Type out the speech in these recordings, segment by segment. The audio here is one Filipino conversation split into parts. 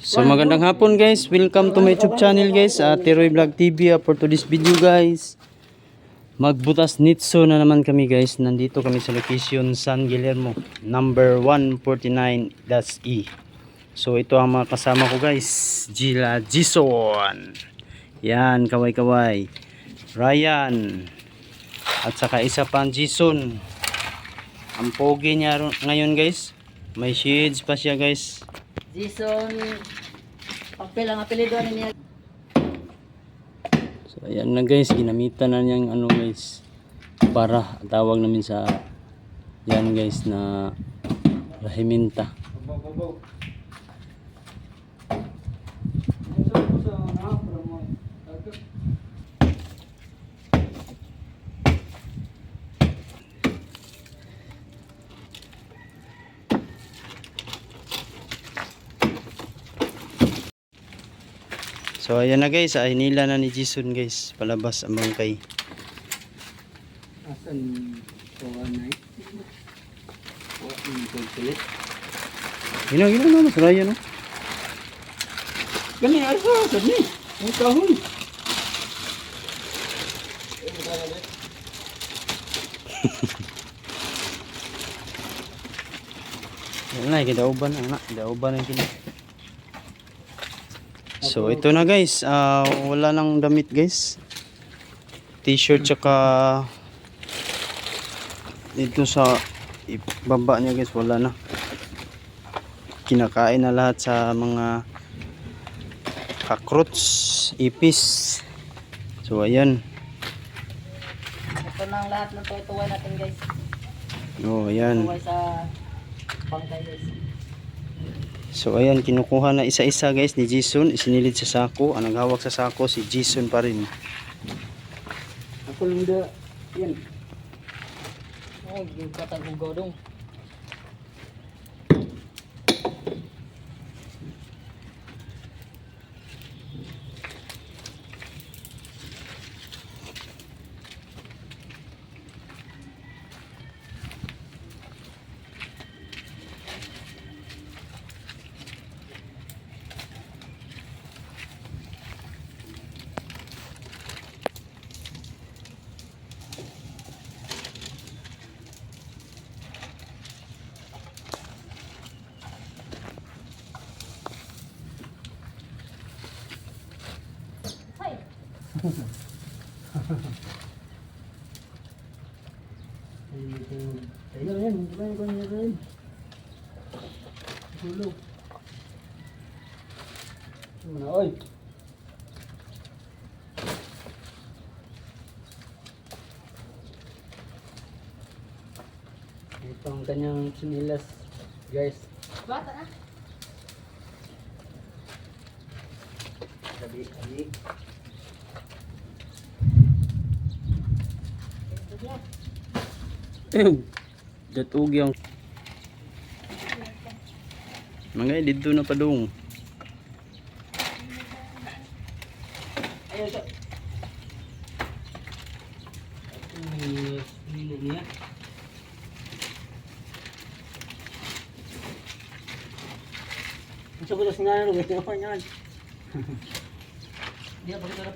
So magandang hapon guys, welcome to my YouTube channel guys, uh, Teroy Vlog TV uh, for today's video guys. Magbutas nitso na naman kami guys, nandito kami sa location San Guillermo, number 149-E. So ito ang mga kasama ko guys, Gila Gison, yan kaway kaway, Ryan, at saka isa pang Gison. Ang pogi niya ngayon guys, may shades pa siya guys. Jason, papel ang apelido niya. So ayan na guys, ginamitan na niyang ano guys para tawag namin sa yan guys na rahiminta. So ayan na guys, ay nila na ni Jason guys, palabas ang bangkay. Asan ko anay? O ang kulit. Gino, gino na mas raya no. Gani asa gani. Ang kahon. Yan na, kidauban na, kidauban ang kini. So ito na guys, ah, wala nang damit guys. T-shirt tsaka dito sa ibaba niya guys, wala na. Kinakain na lahat sa mga cockroach, ipis. So ayan. Ito na ang lahat ng tutuwa natin guys. Oh, ayan. Tuway sa bangkay guys. So ayan, kinukuha na isa-isa guys ni Jason, isinilid sa sako. Ang naghawak sa sako si Jason pa rin. Ako lang da. Yan. Oh, yung katag ugodong. Ayun, ayun, ayun, ayun, ayun. Hulog. Ano na, oy. Ito ang kanyang chinilas, guys. Bata na. Gabi, gabi. Eh, datug yung mga dito na padung. Ayun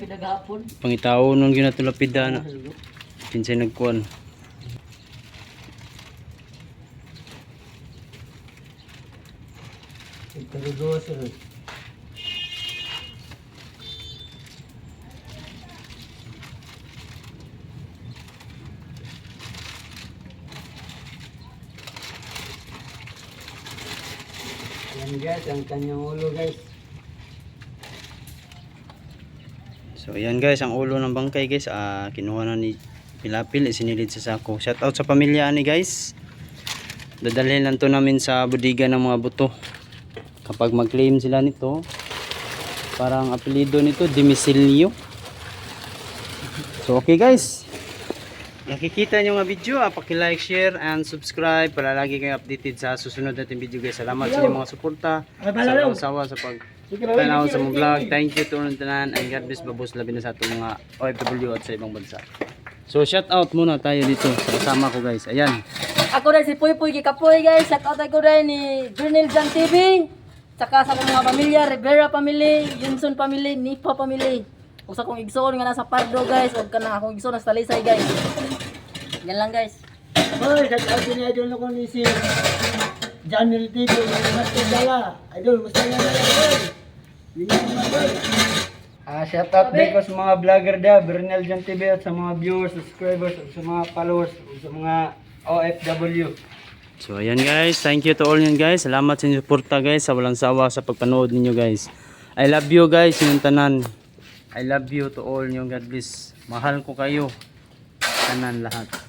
pinagahapon. Pangitaw nung ginatulapid na. Pinsay nagkuhan. Ikarudo sir. Yan guys, ang kanyang ulo guys. So ayan guys, ang ulo ng bangkay guys, ah, kinuha na ni Pilapil, isinilid sa sako. Shout out sa pamilya ni guys. Dadalhin lang to namin sa budiga ng mga buto. Kapag mag-claim sila nito, parang apelido nito, Dimisilio. So okay guys. Nakikita nyo nga video, ah, paki-like, share, and subscribe para lagi kayo updated sa susunod natin video guys. Salamat sa inyong mga suporta. Sa usawa sa pag tanaw sa mong vlog. Thank you to tanan and God bless babos labi na sa atong mga OFW at sa ibang bansa. So shout out muna tayo dito sa kasama ko guys. Ayan. Ako rin si Puy Puy Kikapoy guys. Shout out ako rin ni Journal Jan TV. Tsaka sa akong mga pamilya, Rivera family, Yunson family, Nipa family. Kung sa akong igsoon nga nasa Pardo guys, o ka na akong igsoon nasa Talisay guys. Yan lang guys. Hoy, sa ni idol na ko ni si Janel TV, mas dala. Idol, mas dala na hoy. Hindi mo hoy. Ah, shout out din ko sa mga vlogger da, Bernal Jan TV at sa mga viewers, subscribers, at sa mga followers, at sa mga OFW. So ayan guys, thank you to all yun guys. Salamat sa suporta guys, sa walang sawa sa pagpanood ninyo guys. I love you guys, yung tanan. I love you to all nyo. God bless. Mahal ko kayo. Tanan lahat.